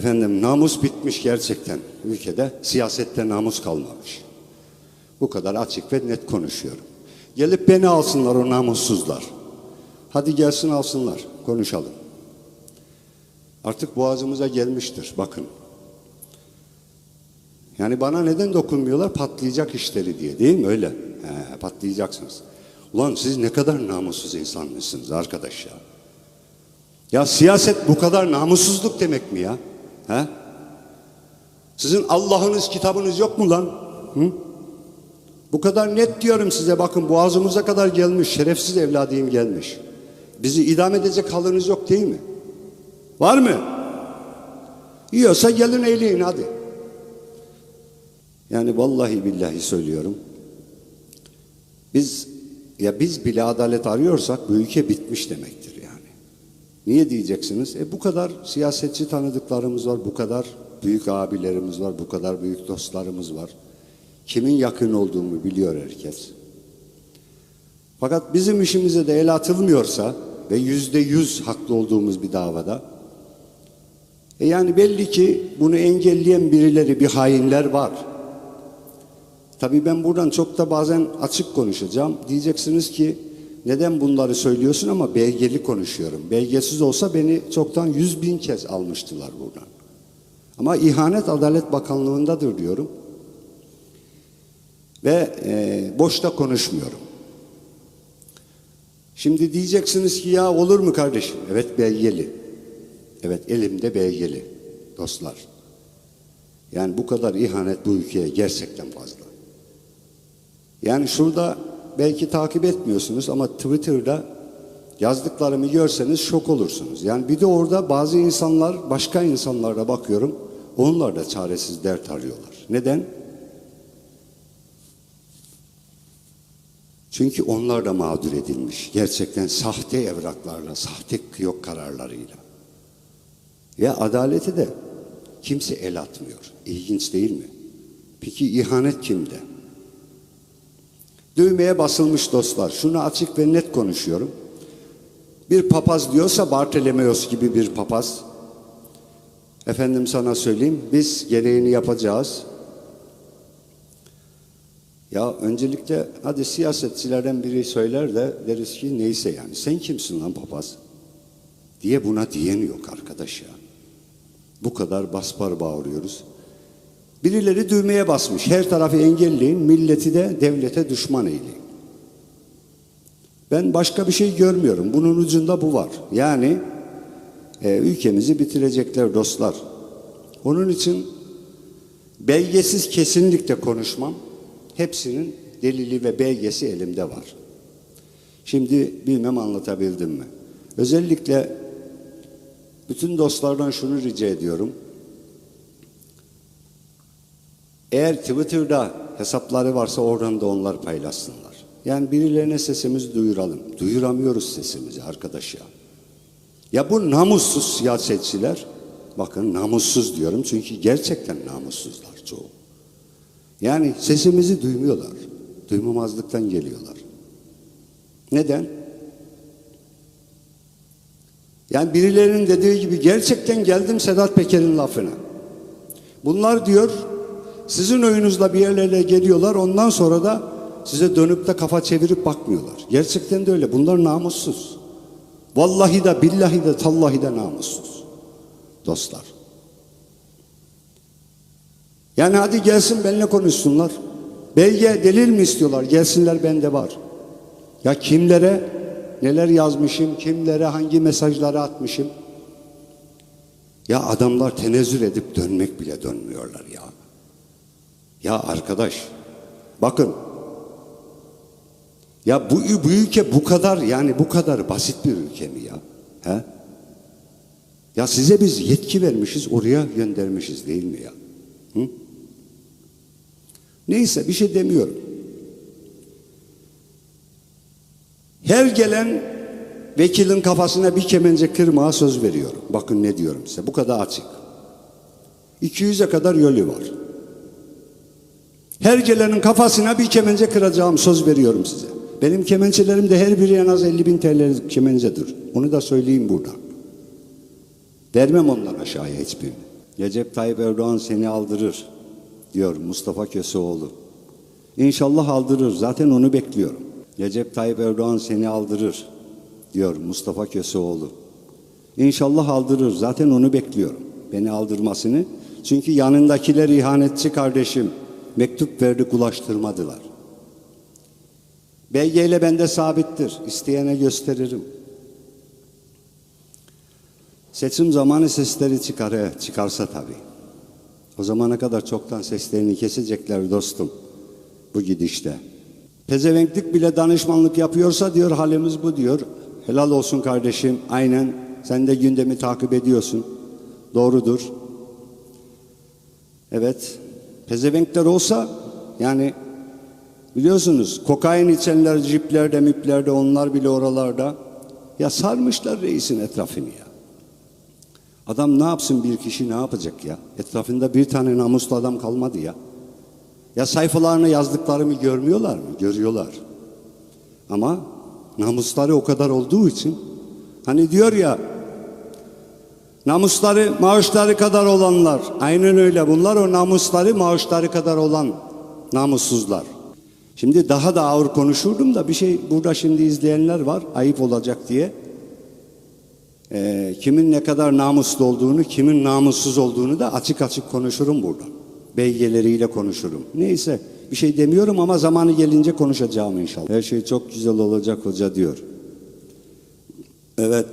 Efendim namus bitmiş gerçekten ülkede. Siyasette namus kalmamış. Bu kadar açık ve net konuşuyorum. Gelip beni alsınlar o namussuzlar. Hadi gelsin alsınlar. Konuşalım. Artık boğazımıza gelmiştir. Bakın. Yani bana neden dokunmuyorlar? Patlayacak işleri diye değil mi? Öyle. He, patlayacaksınız. Ulan siz ne kadar namussuz insanmışsınız arkadaş ya. Ya siyaset bu kadar namussuzluk demek mi ya? He? Sizin Allah'ınız, kitabınız yok mu lan? Hı? Bu kadar net diyorum size bakın boğazımıza kadar gelmiş, şerefsiz evladıyım gelmiş. Bizi idam edecek haliniz yok değil mi? Var mı? Yiyorsa gelin eyleyin hadi. Yani vallahi billahi söylüyorum. Biz ya biz bile adalet arıyorsak bu ülke bitmiş demektir. Niye diyeceksiniz? E bu kadar siyasetçi tanıdıklarımız var, bu kadar büyük abilerimiz var, bu kadar büyük dostlarımız var. Kimin yakın olduğunu biliyor herkes. Fakat bizim işimize de el atılmıyorsa ve yüzde yüz haklı olduğumuz bir davada e yani belli ki bunu engelleyen birileri, bir hainler var. Tabii ben buradan çok da bazen açık konuşacağım. Diyeceksiniz ki neden bunları söylüyorsun ama belgeli konuşuyorum. Belgesiz olsa beni çoktan yüz bin kez almıştılar buradan. Ama ihanet Adalet Bakanlığı'ndadır diyorum. Ve e, boşta konuşmuyorum. Şimdi diyeceksiniz ki ya olur mu kardeşim? Evet belgeli. Evet elimde belgeli dostlar. Yani bu kadar ihanet bu ülkeye gerçekten fazla. Yani şurada belki takip etmiyorsunuz ama Twitter'da yazdıklarımı görseniz şok olursunuz. Yani bir de orada bazı insanlar başka insanlara bakıyorum. Onlar da çaresiz dert arıyorlar. Neden? Çünkü onlar da mağdur edilmiş. Gerçekten sahte evraklarla, sahte yok kararlarıyla. Ve adaleti de kimse el atmıyor. İlginç değil mi? Peki ihanet kimde? Düğmeye basılmış dostlar. Şunu açık ve net konuşuyorum. Bir papaz diyorsa Bartolomeos gibi bir papaz. Efendim sana söyleyeyim. Biz gereğini yapacağız. Ya öncelikle hadi siyasetçilerden biri söyler de deriz ki neyse yani. Sen kimsin lan papaz? Diye buna diyen yok arkadaş ya. Bu kadar baspar bağırıyoruz. Birileri düğmeye basmış. Her tarafı engelleyin, milleti de devlete düşman eyleyin. Ben başka bir şey görmüyorum. Bunun ucunda bu var. Yani e, ülkemizi bitirecekler dostlar. Onun için belgesiz kesinlikle konuşmam. Hepsinin delili ve belgesi elimde var. Şimdi bilmem anlatabildim mi? Özellikle bütün dostlardan şunu rica ediyorum. Eğer Twitter'da hesapları varsa oradan da onlar paylaşsınlar. Yani birilerine sesimizi duyuralım. Duyuramıyoruz sesimizi arkadaş ya. Ya bu namussuz siyasetçiler, bakın namussuz diyorum çünkü gerçekten namussuzlar çoğu. Yani sesimizi duymuyorlar. Duymamazlıktan geliyorlar. Neden? Yani birilerinin dediği gibi gerçekten geldim Sedat Peker'in lafına. Bunlar diyor sizin oyunuzla bir yerlere geliyorlar ondan sonra da size dönüp de kafa çevirip bakmıyorlar. Gerçekten de öyle. Bunlar namussuz. Vallahi de billahi de tallahi de namussuz. Dostlar. Yani hadi gelsin benimle konuşsunlar. Belge, delil mi istiyorlar? Gelsinler bende var. Ya kimlere neler yazmışım, kimlere hangi mesajları atmışım? Ya adamlar tenezzül edip dönmek bile dönmüyorlar ya. Ya arkadaş, bakın. Ya bu, bu ülke bu kadar yani bu kadar basit bir ülke mi ya? He? Ya size biz yetki vermişiz, oraya göndermişiz değil mi ya? Hı? Neyse bir şey demiyorum. Her gelen vekilin kafasına bir kemence kırmaya söz veriyorum. Bakın ne diyorum size. Bu kadar açık. 200'e kadar yolu var. Her gelenin kafasına bir kemence kıracağım söz veriyorum size. Benim kemençelerim de her biri en az 50 bin TL kemencedir. Onu da söyleyeyim burada. Vermem ondan aşağıya hiçbirini. Recep Tayyip Erdoğan seni aldırır diyor Mustafa Köseoğlu. İnşallah aldırır. Zaten onu bekliyorum. Recep Tayyip Erdoğan seni aldırır diyor Mustafa Köseoğlu. İnşallah aldırır. Zaten onu bekliyorum. Beni aldırmasını. Çünkü yanındakiler ihanetçi kardeşim. Mektup verdi ulaştırmadılar. Belgeyle bende sabittir. İsteyene gösteririm. Seçim zamanı sesleri çıkar, he, çıkarsa tabii. O zamana kadar çoktan seslerini kesecekler dostum. Bu gidişte. Pezevenklik bile danışmanlık yapıyorsa diyor halimiz bu diyor. Helal olsun kardeşim. Aynen. Sen de gündemi takip ediyorsun. Doğrudur. Evet. Pezevenkler olsa yani biliyorsunuz kokain içenler jiplerde miplerde onlar bile oralarda. Ya sarmışlar reisin etrafını ya. Adam ne yapsın bir kişi ne yapacak ya? Etrafında bir tane namuslu adam kalmadı ya. Ya sayfalarına yazdıklarımı görmüyorlar mı? Görüyorlar. Ama namusları o kadar olduğu için hani diyor ya namusları maaşları kadar olanlar aynen öyle bunlar o namusları maaşları kadar olan namussuzlar. Şimdi daha da ağır konuşurdum da bir şey burada şimdi izleyenler var ayıp olacak diye. Ee, kimin ne kadar namuslu olduğunu, kimin namussuz olduğunu da açık açık konuşurum burada. Belgeleriyle konuşurum. Neyse bir şey demiyorum ama zamanı gelince konuşacağım inşallah. Her şey çok güzel olacak hoca diyor. Evet.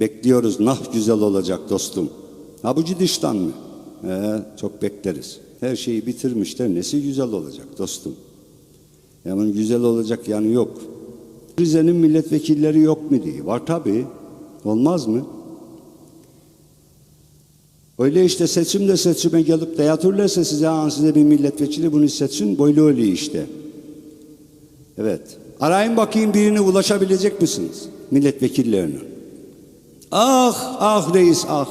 Bekliyoruz. Nah güzel olacak dostum. Ha bu cidiştan mı? Ee, çok bekleriz. Her şeyi bitirmişler. Nesi güzel olacak dostum? Yani güzel olacak yanı yok. Rize'nin milletvekilleri yok mu diye. Var tabii. Olmaz mı? Öyle işte seçimde seçime gelip dayatırlarsa size ha, size bir milletvekili bunu seçin böyle öyle işte. Evet. Arayın bakayım birine ulaşabilecek misiniz? Milletvekillerine. Ah ah reis ah.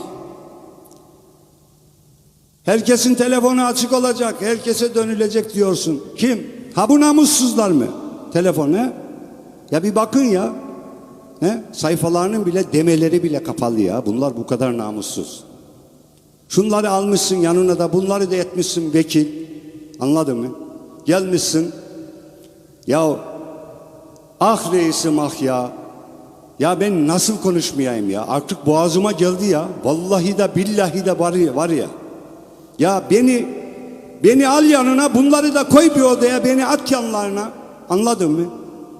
Herkesin telefonu açık olacak. Herkese dönülecek diyorsun. Kim? Ha bu namussuzlar mı? Telefon he? Ya bir bakın ya. He? Sayfalarının bile demeleri bile kapalı ya. Bunlar bu kadar namussuz. Şunları almışsın yanına da bunları da etmişsin vekil. Anladın mı? Gelmişsin. Ya ah reisim ah ya. Ya ben nasıl konuşmayayım ya? Artık boğazıma geldi ya. Vallahi de billahi de var ya. Var ya. Ya beni beni al yanına bunları da koy bir odaya beni at yanlarına. Anladın mı?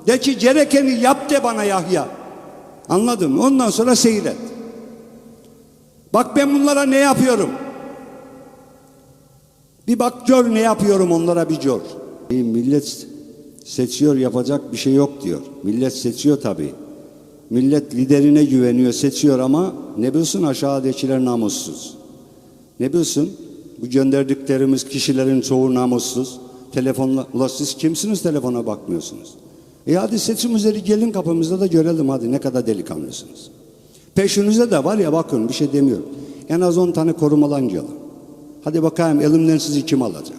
De ki gerekeni yap de bana Yahya. Anladın mı? Ondan sonra seyret. Bak ben bunlara ne yapıyorum? Bir bak gör ne yapıyorum onlara bir gör. Millet seçiyor yapacak bir şey yok diyor. Millet seçiyor tabii. Millet liderine güveniyor seçiyor ama ne bilsin aşağıdakiler namussuz. Ne bilsin bu gönderdiklerimiz kişilerin çoğu namussuz. Telefonla, ula siz kimsiniz telefona bakmıyorsunuz. E hadi seçim üzeri gelin kapımızda da görelim hadi ne kadar delikanlısınız. Peşinize de var ya bakın bir şey demiyorum. En az 10 tane korumalan gelin. Hadi bakayım elimden sizi kim alacak?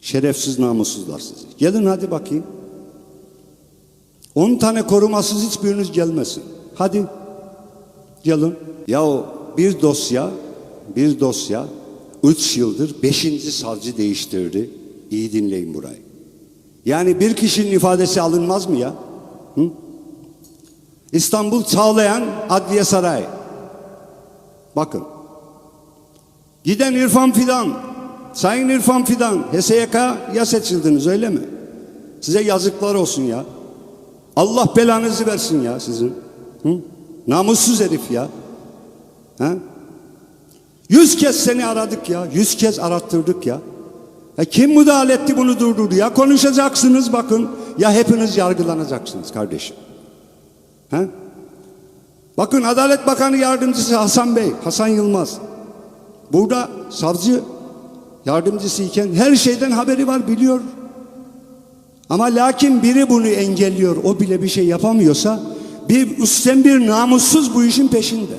Şerefsiz namussuzlar sizi. Gelin hadi bakayım. 10 tane korumasız hiçbiriniz gelmesin. Hadi gelin. Ya bir dosya, bir dosya 3 yıldır 5. savcı değiştirdi. İyi dinleyin burayı. Yani bir kişinin ifadesi alınmaz mı ya? Hı? İstanbul Çağlayan Adliye Saray. Bakın. Giden İrfan Fidan, Sayın İrfan Fidan, HSYK ya seçildiniz öyle mi? Size yazıklar olsun ya. Allah belanızı versin ya sizin. Hı? Namussuz herif ya. Ha? Yüz kez seni aradık ya. Yüz kez arattırdık ya. ya. Kim müdahale etti bunu durdurdu ya? Konuşacaksınız bakın. Ya hepiniz yargılanacaksınız kardeşim. Ha? Bakın Adalet Bakanı Yardımcısı Hasan Bey, Hasan Yılmaz. Burada savcı yardımcısı iken her şeyden haberi var biliyor. Ama lakin biri bunu engelliyor. O bile bir şey yapamıyorsa bir üstten bir namussuz bu işin peşinde.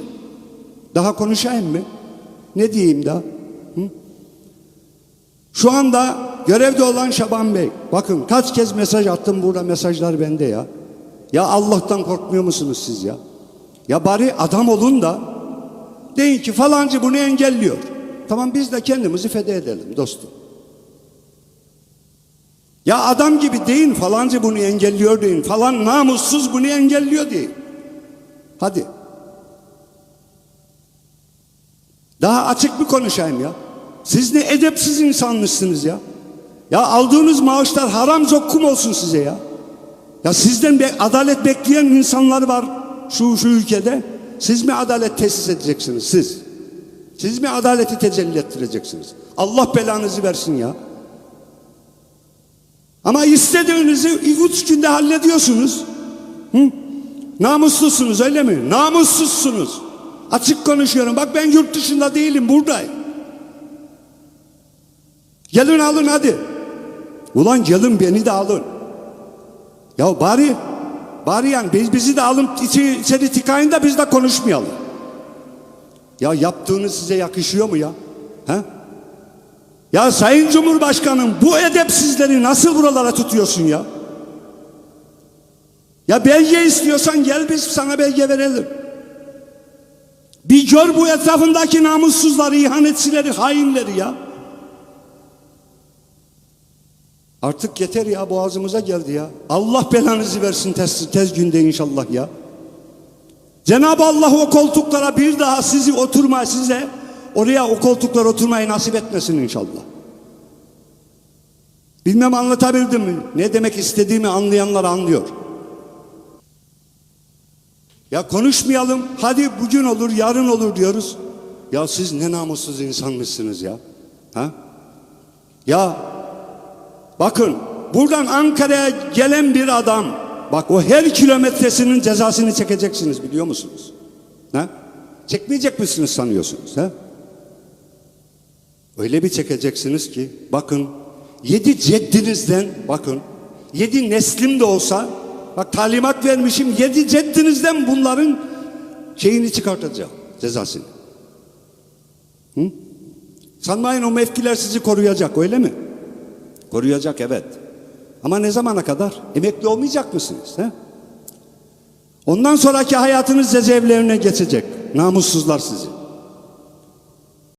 Daha konuşayım mı? Ne diyeyim daha? Hı? Şu anda görevde olan Şaban Bey. Bakın kaç kez mesaj attım burada mesajlar bende ya. Ya Allah'tan korkmuyor musunuz siz ya? Ya bari adam olun da Deyin ki falancı bunu engelliyor. Tamam biz de kendimizi feda edelim dostum. Ya adam gibi deyin falancı bunu engelliyor deyin. Falan namussuz bunu engelliyor deyin. Hadi. Daha açık bir konuşayım ya. Siz ne edepsiz insanmışsınız ya. Ya aldığınız maaşlar haram zokkum olsun size ya. Ya sizden be- adalet bekleyen insanlar var şu şu ülkede. Siz mi adalet tesis edeceksiniz siz? Siz mi adaleti tecelli ettireceksiniz? Allah belanızı versin ya. Ama istediğinizi üç günde hallediyorsunuz. Hı? Namuslusunuz öyle mi? Namussuzsunuz. Açık konuşuyorum. Bak ben yurt dışında değilim buradayım. Gelin alın hadi. Ulan gelin beni de alın. Ya bari bari yani biz bizi de alın içi, içeri tıkayın da biz de konuşmayalım. Ya yaptığınız size yakışıyor mu ya? He? Ya Sayın Cumhurbaşkanım bu edepsizleri nasıl buralara tutuyorsun ya? Ya belge istiyorsan gel biz sana belge verelim. Bir gör bu etrafındaki namussuzları, ihanetçileri, hainleri ya. Artık yeter ya boğazımıza geldi ya. Allah belanızı versin tez, tez günde inşallah ya. Cenab-ı Allah o koltuklara bir daha sizi oturma size oraya o koltuklara oturmayı nasip etmesin inşallah. Bilmem anlatabildim mi? Ne demek istediğimi anlayanlar anlıyor. Ya konuşmayalım. Hadi bugün olur, yarın olur diyoruz. Ya siz ne namussuz insanmışsınız ya. Ha? Ya bakın buradan Ankara'ya gelen bir adam bak o her kilometresinin cezasını çekeceksiniz biliyor musunuz? Ha? Çekmeyecek misiniz sanıyorsunuz? Ha? Öyle bir çekeceksiniz ki bakın yedi ceddinizden bakın yedi neslim de olsa bak talimat vermişim yedi ceddinizden bunların şeyini çıkartacağım cezasını. Hı? Sanmayın o mevkiler sizi koruyacak öyle mi? Koruyacak evet. Ama ne zamana kadar? Emekli olmayacak mısınız? He? Ondan sonraki hayatınız cezaevlerine geçecek. Namussuzlar sizi.